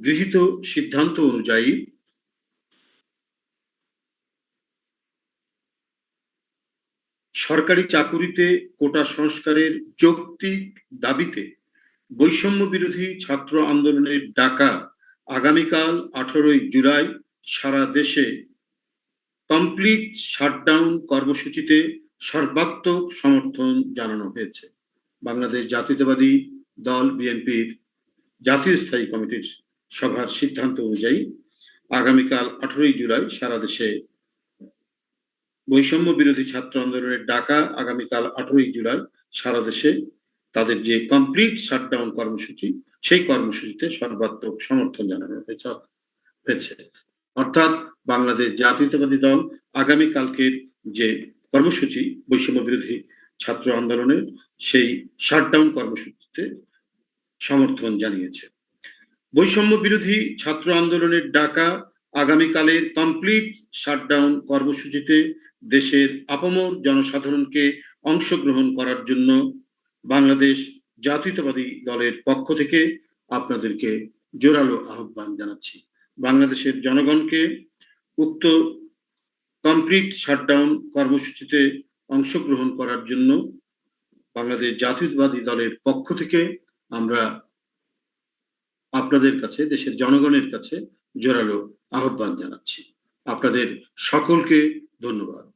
গৃহীত সিদ্ধান্ত অনুযায়ী সরকারি চাকুরিতে কোটা সংস্কারের যৌক্তিক দাবিতে বৈষম্য বিরোধী ছাত্র আন্দোলনের ডাকা আগামীকাল আঠারোই জুলাই সারা দেশে কমপ্লিট শাটডাউন কর্মসূচিতে সর্বাত্মক সমর্থন জানানো হয়েছে। বাংলাদেশ জাতীয়তাবাদী দল বিএনপির জাতীয় স্থায়ী কমিটির সভার সিদ্ধান্ত অনুযায়ী আগামীকাল আঠারোই জুলাই সারা দেশে বৈষম্য বিরোধী ছাত্র আন্দোলনের ডাকা আগামীকাল আঠারোই জুলাই সারা দেশে তাদের যে কমপ্লিট শাটডাউন কর্মসূচি, সেই কর্মসূচিতে সর্বাত্মক সমর্থন জানানো হয়েছে। অর্থাৎ বাংলাদেশ জাতীয়তাবাদী দল আগামীকালকের যে কর্মসূচি, বৈষম্য বিরোধী ছাত্র আন্দোলনের, সেই শাটডাউন কর্মসূচিতে সমর্থন জানিয়েছে। বৈষম্য বিরোধী ছাত্র আন্দোলনের ডাকা আগামীকালের কমপ্লিট শাটডাউন কর্মসূচিতে দেশের আপামর জনসাধারণকে অংশগ্রহণ করার জন্য বাংলাদেশ জাতীয়তাবাদী দলের পক্ষ থেকে আপনাদেরকে জোরালো আহ্বান জানাচ্ছি। বাংলাদেশের জনগণকে উক্ত কমপ্লিট শাটডাউন কর্মসূচিতে অংশগ্রহণ করার জন্য বাংলাদেশ জাতীয়তাবাদী দলের পক্ষ থেকে আমরা আপনাদের কাছে দেশের জনগণের কাছে জোরালো আহ্বান জানাচ্ছি। আপনাদের সকলকে ধন্যবাদ।